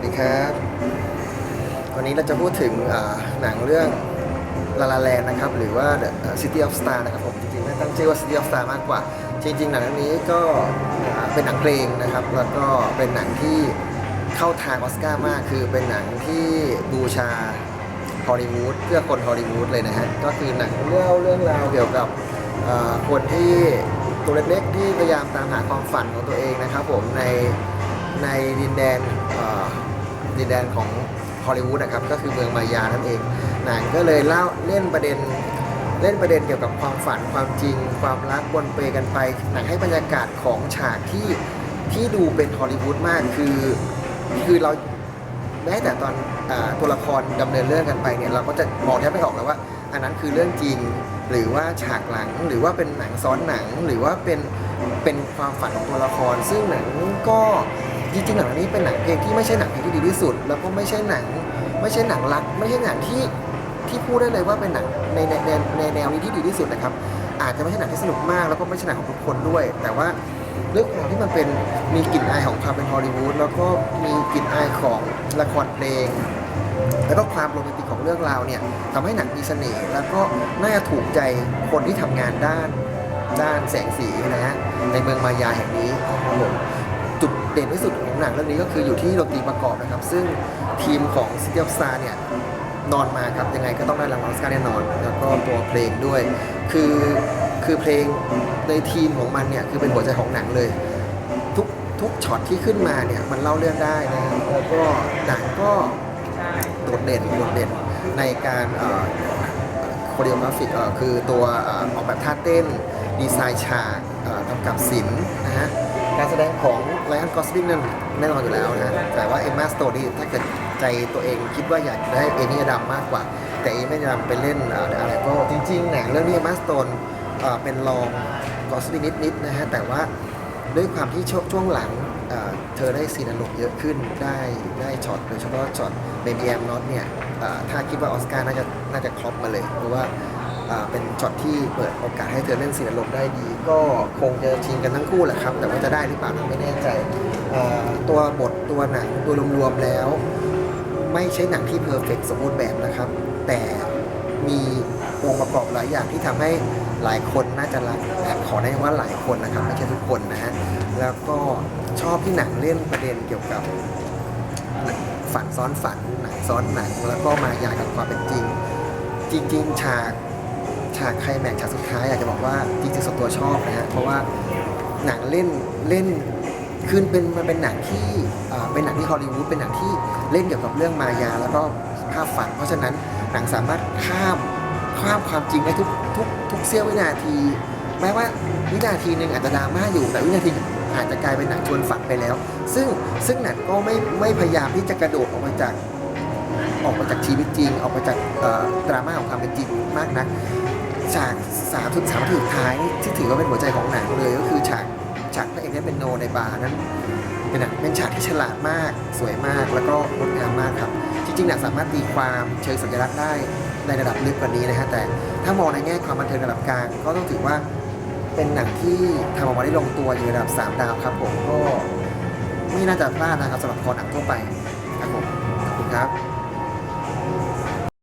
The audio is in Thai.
วัสดีครับ วันนี้เราจะพูดถึงหนังเรื่อง La La Land นะครับ หรือว่า The City of Star นะครับผมจริงๆไม่ตั้งชื่อว่า City of Star มากกว่า จริง ๆ หนังเรื่องนี้ก็เป็นหนังเพลงนะครับ แล้วก็เป็นหนังที่เข้าทางออสการ์มาก คือเป็นหนังที่บูชาฮอลลีวูดเพื่อคนฮอลลีวูดเลยนะฮะ ก็คือหนังเล่าเรื่องราวเกี่ยวกับคนที่ตัวเล็กๆที่พยายามตามหาความฝันของตัวเองนะครับผมในในดินแดน ดินแดนของฮอลลีวูดนะครับก็คือเมืองมายานั่นเองหนังก็เลยเล่าเล่นประเด็นเล่นประเด็นเกี่ยวกับความฝันความจริง ความรักบนเปกันไป หนังให้บรรยากาศของฉากที่ที่ดูเป็นฮอลลีวูดมากคือคือเราแม้แต่ตอนอตัวละครดำเนินเรื่องกันไปเนี่ยเราก็จะมองแทบไม่ออกแล้วว่า อันนั้นคือเรื่องจริงหรือว่าฉากหลังหรือว่าเป็นหนังซ้อนหนังหรือว่าเป็นเป็นความฝันของตัวละคร ซึ่งหนังก็ จริงๆหนังนี้เป็นหนังเพลงที่ไม่ใช่หนังเพลงที่ดีที่สุด แล้วก็ไม่ใช่หนังไม่ใช่หนังรัก ไม่ใช่หนังที่ที่พูดได้เลยว่าเป็นหนังในในในในแนวนี้ที่ดีที่สุดนะครับ อาจจะไม่ใช่หนังที่สนุกมาก แล้วก็ไม่ใช่หนังของทุกคนด้วย แต่ว่าด้วยความที่มันเป็นมีกลิ่นอายของความเป็นฮอลลีวูดแล้วก็มีกลิ่นอายของละครเพลงแล้วก็ความโรแมนติกของเรื่องราวเนี่ยทำให้หนังมีเสน่ห์แล้วก็น่าจะถูกใจคนที่ทำงานด้านด้านแสงสีนะฮะในเมืองมายาแห่งนี้ครับผม เด่นที่สุดของหนังเรื่องนี้ก็คืออยู่ที่ดนตรีประกอบนะครับ ซึ่งทีมของ City of Star เนี่ยนอนมาครับยังไงก็ต้องได้รางวัลออสการ์แน่นอน แล้วก็ตัวเพลงด้วย คือคือเพลงในทีมของมันเนี่ยคือเป็นหัวใจของหนังเลย ทุกทุกช็อตที่ขึ้นมาเนี่ยมันเล่าเรื่องได้นะแล้วก็หนังก็โดดเด่นโดดเด่นในการโคเรียกราฟิกคือตัวออกแบบท่าเต้น ดีไซน์ฉากกำกับศิลป์นะฮะ การแสดงของไลออนกอสลิงนั่นแน่นอนอยู่แล้วนะ แต่ว่าเอมมาสโตนี่ถ้าเกิดใจตัวเองคิดว่าอยากได้เอมี่อดัมมากกว่า แต่เอมี่อดัมไปเล่นอะไรก็จริงๆหนังเรื่องนี้เอมมาสโตนเป็นรองกอสลิงนิดๆนะฮะ แต่ว่าด้วยความที่ช่วงหลังเธอได้ซีนอารมณ์เยอะขึ้นได้ได้ช็อตโดยเฉพาะช็อตเบบี้แอมน็อตเนี่ยถ้าคิดว่าออสการ์น่าจะน่าจะครอบมาเลย เพราะว่า เป็นช็อตที่เปิดโอกาสให้เธอเล่นซีนอารมณ์ได้ดี ก็คงจะชิงกันทั้งคู่แหละครับ แต่ว่าจะได้หรือเปล่าไม่แน่ใจ ตัวบทตัวหนังตัวรวมๆแล้ว ไม่ใช่หนังที่เพอร์เฟกสมบูรณ์แบบนะครับ แต่มีองค์ประกอบหลายอย่างที่ทำให้หลายคนน่าจะรักแต่ขอได้ว่าหลายคนนะครับไม่ใช่ทุกคนนะฮะแล้วก็ชอบที่หนังเล่นประเด็นเกี่ยวกับฝันซ้อนฝันหนังซ้อนหนังแล้วก็มายากับความเป็นจริง จริง ๆ ฉาก ฉากไคลแม็กซ์ฉากสุดท้ายอยากจะบอกว่าจริงๆส่วนตัวชอบนะฮะเพราะว่าหนังเล่นเล่นคือเป็นมันเป็นหนังที่เป็นหนังที่ฮอลลีวูดเป็นหนังที่เล่นเกี่ยวกับเรื่องมายา แล้วก็ภาพฝัน เพราะฉะนั้นหนังสามารถข้ามข้ามความจริงได้ทุกทุกทุกเสี้ยววินาที แม้ว่าวินาทีหนึ่งอาจจะดราม่าอยู่แต่วินาทีอาจจะกลายเป็นหนังชวนฝันไปแล้ว ซึ่งซึ่งหนังก็ไม่ไม่พยายามที่จะกระโดดออกมาจากออกมาจากชีวิตจริง ออกมาจากดราม่าของความเป็นจริงมากนัก ฉากสามถึงสามนาทีสุดท้ายนี่ที่ถือว่าเป็นหัวใจของหนังเลย ก็คือฉากฉากพระเอกเล่นเป็นโนในบาร์นั้นเป็นเป็นฉากที่ฉลาดมากสวยมากแล้วก็งดงามมากครับจริงๆหนังสามารถตีความเชิงสัญลักษณ์ได้ในระดับลึกกว่านี้นะฮะแต่ถ้ามองในแง่ความบันเทิงระดับกลางก็ต้องถือว่าเป็นหนังที่ทำออกมาได้ลงตัวอยู่ในระดับสามดาวครับผมก็ไม่น่าจะพลาดนะครับสำหรับคอหนังทั่วไปครับผมขอบคุณครับ